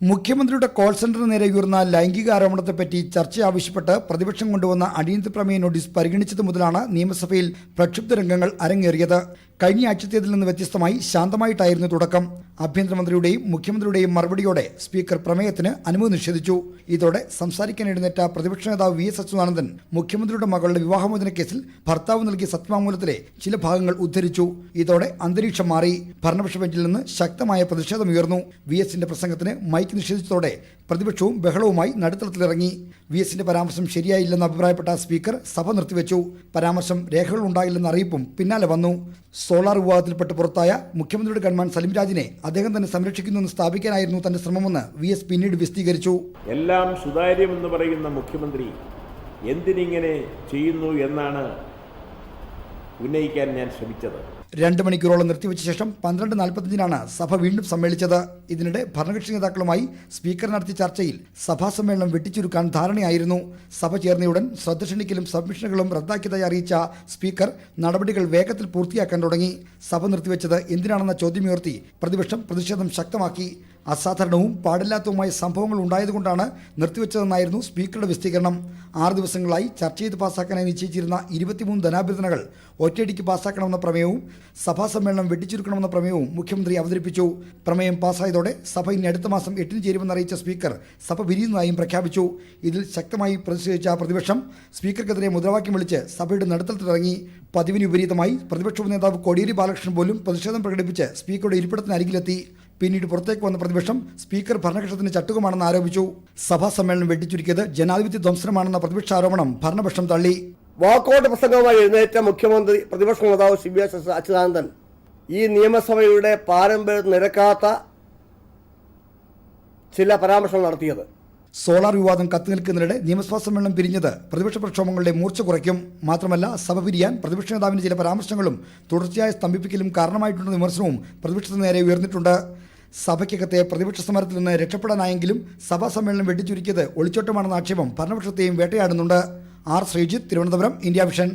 മുഖ്യമന്ത്രിയുടെ കോൾ സെന്ററിന് നേരെ ഉയർന്ന ലൈംഗിക ആരോപണത്തെപ്പറ്റി ചർച്ച ആവശ്യപ്പെട്ട് പ്രതിപക്ഷം കൊണ്ടുവന്ന അടിയന്തര പ്രമേയ നോട്ടീസ് പരിഗണിച്ചത് മുതലാണ് നിയമസഭയിൽ പ്രക്ഷുബ്ധ രംഗങ്ങൾ അരങ്ങേറിയത്. കഴിഞ്ഞ ആഴ്ചത്തേതിൽ നിന്ന് വ്യത്യസ്തമായി ശാന്തമായിട്ടായിരുന്നു തുടക്കം. ആഭ്യന്തരമന്ത്രിയുടെയും മുഖ്യമന്ത്രിയുടെയും മറുപടിയോടെ സ്പീക്കർ പ്രമേയത്തിന് അനുമതി നിഷേധിച്ചു. ഇതോടെ സംസാരിക്കാൻ എഴുന്നേറ്റ പ്രതിപക്ഷ നേതാവ് വി എസ് അച്യുതാനന്ദൻ മുഖ്യമന്ത്രിയുടെ മകളുടെ വിവാഹമോചന കേസിൽ ഭർത്താവ് നൽകിയ സത്യവാങ്മൂലത്തിലെ ചില ഭാഗങ്ങൾ ഉദ്ധരിച്ചു. ഇതോടെ അന്തരീക്ഷം മാറി. ഭരണപക്ഷ ബെഞ്ചിൽ നിന്ന് ശക്തമായ പ്രതിഷേധമുയർന്നു. വി എസിന്റെ പ്രസംഗത്തിന് മൈക്ക് നിഷേധിച്ചതോടെ പ്രതിപക്ഷവും ബഹളവുമായി നടുത്തളത്തിലിറങ്ങി. വി എസിന്റെ പരാമർശം ശരിയായില്ലെന്ന് അഭിപ്രായപ്പെട്ട സ്പീക്കർ സഭ നിർത്തിവെച്ചു. പരാമർശം രേഖകൾ ഉണ്ടായില്ലെന്ന അറിയിപ്പും പിന്നാലെ വന്നു. സോളാർ വിവാദത്തിൽപ്പെട്ട് പുറത്തായ മുഖ്യമന്ത്രിയുടെ ഗൺമാൻ സലിംരാജിനെ അദ്ദേഹം തന്നെ സംരക്ഷിക്കുന്നുവെന്ന് സ്ഥാപിക്കാനായിരുന്നു തന്റെ ശ്രമമെന്ന് വി എസ് പിന്നീട് വിശദീകരിച്ചു. എല്ലാം സുതാര്യമെന്ന് പറയുന്ന മുഖ്യമന്ത്രി എന്തിനിങ്ങനെ ചെയ്യുന്നു എന്നാണ് ഉന്നയിക്കാൻ ഞാൻ ശ്രമിച്ചത്. രണ്ട് മണിക്കൂറോളം നിർത്തിവെച്ച ശേഷം പന്ത്രണ്ട് നാൽപ്പത്തഞ്ചിനാണ് സഭ വീണ്ടും സമ്മേളിച്ചത്. ഇതിനിടെ ഭരണകക്ഷി നേതാക്കളുമായി സ്പീക്കർ നടത്തിയ ചർച്ചയിൽ സഭാ സമ്മേളനം വെട്ടിച്ചുരുക്കാൻ ധാരണയായിരുന്നു. സഭ ചേർന്നയുടൻ ശ്രദ്ധ ക്ഷണിക്കലും സബ്മിഷനുകളും റദ്ദാക്കിയതായി അറിയിച്ച സ്പീക്കർ നടപടികൾ വേഗത്തിൽ പൂർത്തിയാക്കാൻ തുടങ്ങി. സഭ നിർത്തിവെച്ചത് എന്തിനാണെന്ന ചോദ്യമുയർത്തി പ്രതിപക്ഷം പ്രതിഷേധം ശക്തമാക്കി. അസാധാരണവും പാടില്ലാത്തതുമായ സംഭവങ്ങൾ ഉണ്ടായതുകൊണ്ടാണ് നിർത്തിവെച്ചതെന്നായിരുന്നു സ്പീക്കറുടെ വിശദീകരണം. ആറ് ദിവസങ്ങളായി ചർച്ച ചെയ്ത് പാസാക്കാനായി നിശ്ചയിച്ചിരുന്ന ഇരുപത്തിമൂന്ന് ധനാഭ്യർത്ഥനകൾ ഒറ്റയടിക്ക് പാസാക്കണമെന്ന പ്രമേയവും സഭാ സമ്മേളനം വെട്ടിച്ചുരുക്കണമെന്ന പ്രമേയവും മുഖ്യമന്ത്രി അവതരിപ്പിച്ചു. പ്രമേയം പാസ്സായതോടെ സഭ ഇനി അടുത്ത മാസം എട്ടിന് ചേരുമെന്ന് അറിയിച്ച സ്പീക്കർ സഭ പിരിയുന്നതായും പ്രഖ്യാപിച്ചു. ഇതിൽ ശക്തമായി പ്രതിഷേധിച്ച പ്രതിപക്ഷം സ്പീക്കർക്കെതിരെ മുദ്രാവാക്യം വിളിച്ച് സഭയുടെ നടുത്തളത്തിലിറങ്ങി പതിവിന് വിപരീതമായി പ്രതിപക്ഷ നേതാവ് കോടിയേരി ബാലകൃഷ്ണൻ പോലും പ്രതിഷേധം പ്രകടിപ്പിച്ച് സ്പീക്കറുടെ ഇരിപ്പിടത്തിന് അരികിലെത്തി. പിന്നീട് പുറത്തേക്ക് വന്ന പ്രതിപക്ഷം സ്പീക്കർ ഭരണകക്ഷത്തിന് ചട്ടുകമാണെന്ന് ആരോപിച്ചു. സഭാ സമ്മേളനം വെട്ടിച്ചുരുക്കിയത് ജനാധിപത്യ ധ്വംസനമാണെന്ന പ്രതിപക്ഷ ആരോപണം ഭരണപക്ഷം തള്ളി. വാക്കൌട്ട് പ്രസംഗവുമായി എഴുന്നേറ്റ മുഖ്യമന്ത്രി പ്രതിപക്ഷ നേതാവ് സി ബി എസ് അച്യുതാനന്ദൻ ഈ നിയമസഭയുടെ പാരമ്പര്യം നിരക്കാത്ത ചില പരാമർശങ്ങൾ നടത്തിയത്. സോളാർ വിവാദം കത്തി നിൽക്കുന്നതിനിടെ നിയമസഭാ സമ്മേളനം പിരിഞ്ഞത് പ്രതിപക്ഷ പ്രക്ഷോഭങ്ങളുടെ മൂർച്ച കുറയ്ക്കും. മാത്രമല്ല സഭ പിരിയാൻ പ്രതിപക്ഷ നേതാവിന്റെ ചില പരാമർശങ്ങളും തുടർച്ചയായ സ്തംഭിപ്പിക്കലും കാരണമായിട്ടുണ്ടെന്ന വിമർശനവും പ്രതിപക്ഷത്തിന് നേരെ ഉയർന്നിട്ടുണ്ട്. സഭയ്ക്കകത്തെ പ്രതിപക്ഷ സമരത്തിൽ നിന്ന് രക്ഷപ്പെടാനായെങ്കിലും സഭാ സമ്മേളനം വെട്ടിച്ചുരുക്കിയത് ഒളിച്ചോട്ടമാണെന്ന ആക്ഷേപം ഭരണപക്ഷത്തെയും വേട്ടയാടുന്നുണ്ട്. R Sreejith Thiruvananthapuram India vision.